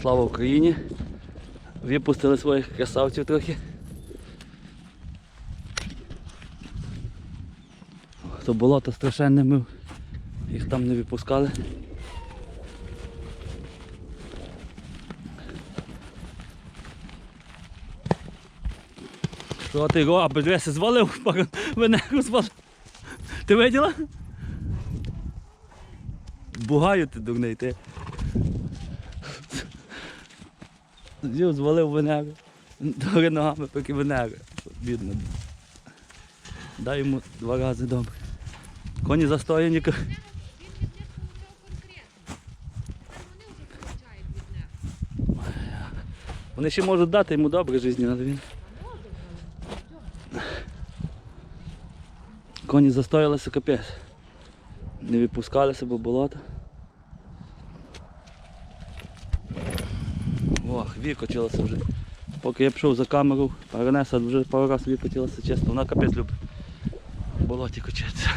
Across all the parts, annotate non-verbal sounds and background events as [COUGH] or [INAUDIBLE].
Слава Україні! Випустили своїх красавців трохи. То болото страшенне ми їх там не випускали. Що ти робиш? Дивися, звалив, [LAUGHS] пара- венеру звалив. Ти виділа? Бугаю ти дурний, ти. Зів звалив венеру. Дори ногами, поки венеру. Бідно. Дай йому два рази добре. Коні застояні. Вони ще можуть дати йому добре життя, але він. Коні застоялися капець. Не випускалися, бо болото. Ох, викотилася вже. Поки я пішов за камеру, Паранеса вже пару разів викотилася, чесно, вона капець любить. Болоті кочеться.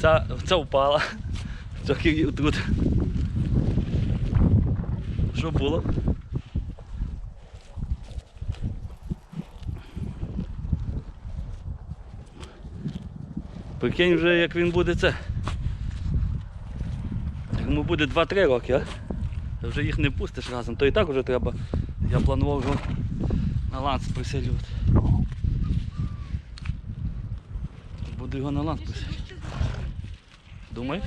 Ця, ця впала. Трохи її тут. Що було? Прикинь вже як він буде це. Йому буде 2-3 роки, а? Вже їх не пустиш разом, то і так вже треба. Я планував його на ланц приселювати. Буду його на ланц приселювати. Думаєш?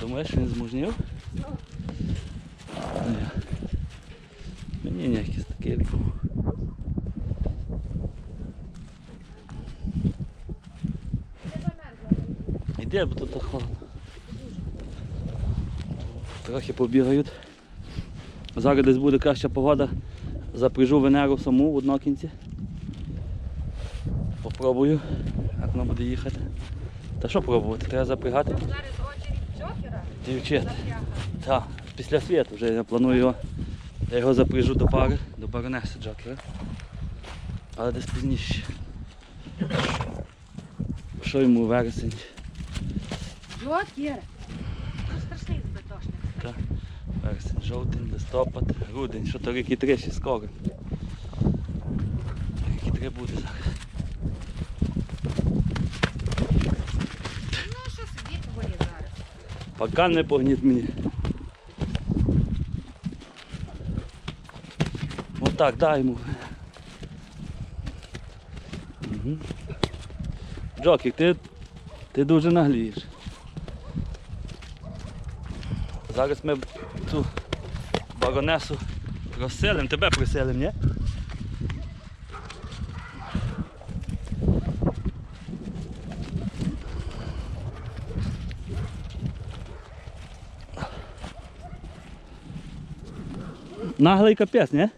Думаєш, він змужнів? Ні. Мені ніякий такий рік. Іде, бо тут холодно. Трохи побігають. Зараз десь буде краща погода. Запряжу Венеру саму в однокінці. Попробую, як вона буде їхати. Та що пробувати? Треба запрягати. Зараз. Дівчат. Так, після світу вже я планую його. Я його запряжу до пари, до баронеси Джокера. Але десь пізніше. Що йому вересень? Джокер. Ну, страшний збитошник. Так. Вересень, жовтень, листопад, грудень, що то ріки три ще скоро. Ріки три буде зараз. Ну, що собі волі зараз. Пока не погніть мені. Отак, дай йому. Угу. Джокік, ти, ти дуже наглієш. Зараз ми цю баронесу розселимо, тебе приселимо, ні? Наглий капець, ні?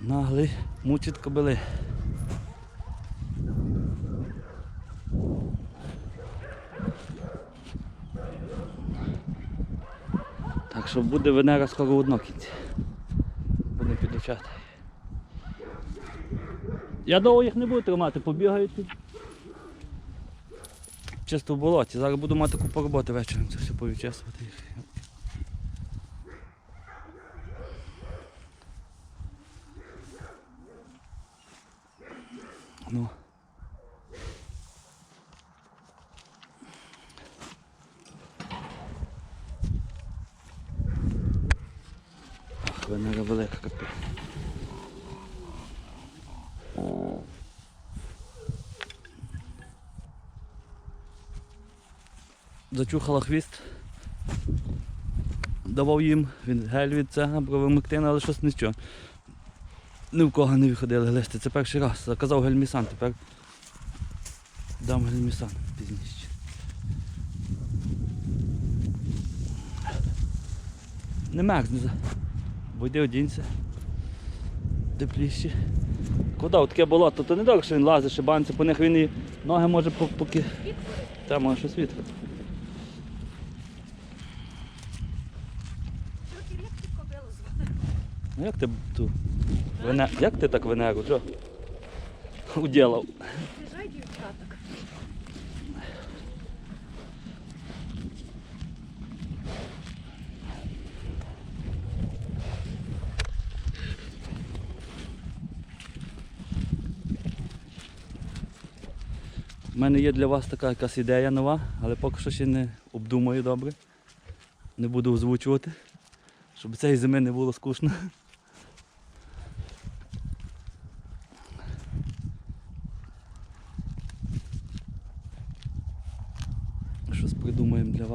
Наглий мучить кобили. Що буде Венера скоро в однокінці. Буде підучати. Я довго їх не буду тримати, побігають тут. Чисто в болоті. Зараз буду мати купу роботи вечором, це все повідчесувати. Ну. Ах, Венера велика капець. Зачухала хвіст. Давав їм він гель від цього, бровомектина, але щось нічого. Ні в кого не виходили глисти. Це перший раз. Заказав гельмісан, тепер дам гельмісан пізніше. Не мерзне. Бо йди одінься. Тепліше. Куди таке болото, то не добре, що він лазить, шибанці, по них він і ноги може поки. Та може щось відкрити. Ну як ти ту Вене... як ти так венеру, Джо? Уділав. Біжай дівчаток. У мене є для вас така якась ідея нова, але поки що ще не обдумаю добре. Не буду озвучувати, щоб цієї зими не було скучно.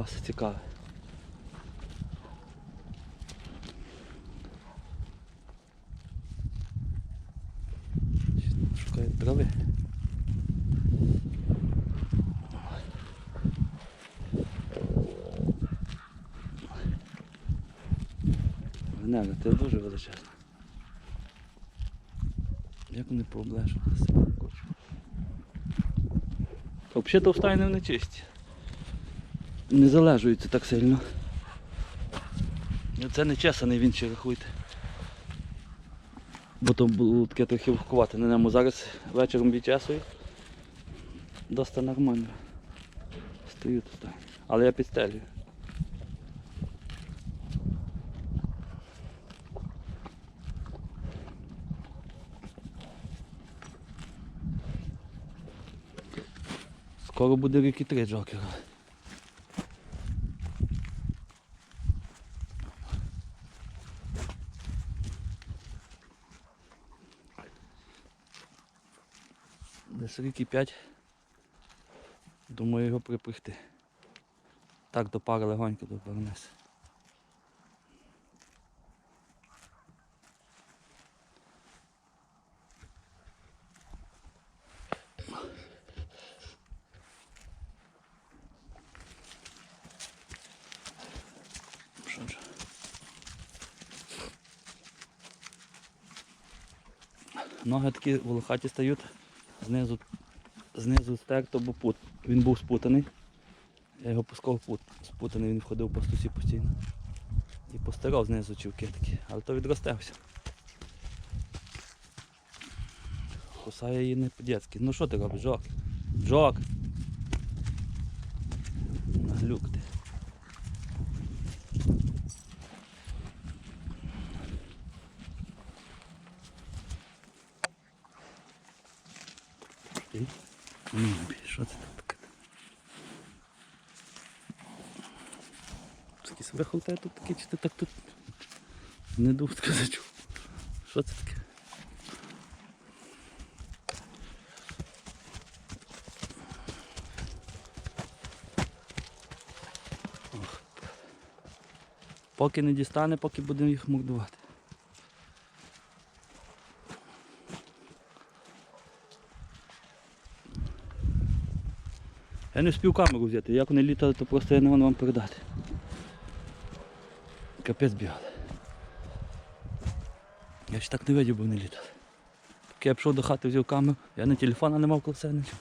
Вас цікаве. Шукаю трави. Венера, ти дуже величезна. Як вони пооблежувалися? Взагалі товстайни вони чисті. Не залежуються так сильно. Ну, Це не чесаний він ще рахуйте. Бо то було таке трохи вухкувати на ньому. Зараз вечором відчесую. Доста нормально. Стою тут так. Але я підстелюю. Скоро буде ріки три джокера. Десь ріки 5. Думаю його припрягти. Так до пари легонько довернеться. Ноги такі волохаті стають, знизу, знизу стерто, бо. Він був спутаний. Я його пускав пут. Спутаний, він ходив по стусі постійно. І постирав знизу чівки такі, але то відросте все. Кусає її не по-дєцьки. Ну що ти робиш, Жок? Жок! Наглюк ти. Що це тут таке? Такі себе халтає тут таке, чи ти так тут не дух сказати. Що це таке? Поки не дістане, поки будемо їх мордувати. Я не встиг камеру взяти, як вони літали, то просто я не можу вам передати. Капець бігали. Я ще так не видів, бо вони літали. Поки я пішов до хати, взяв камеру, я не телефона не мав коли себе нічого.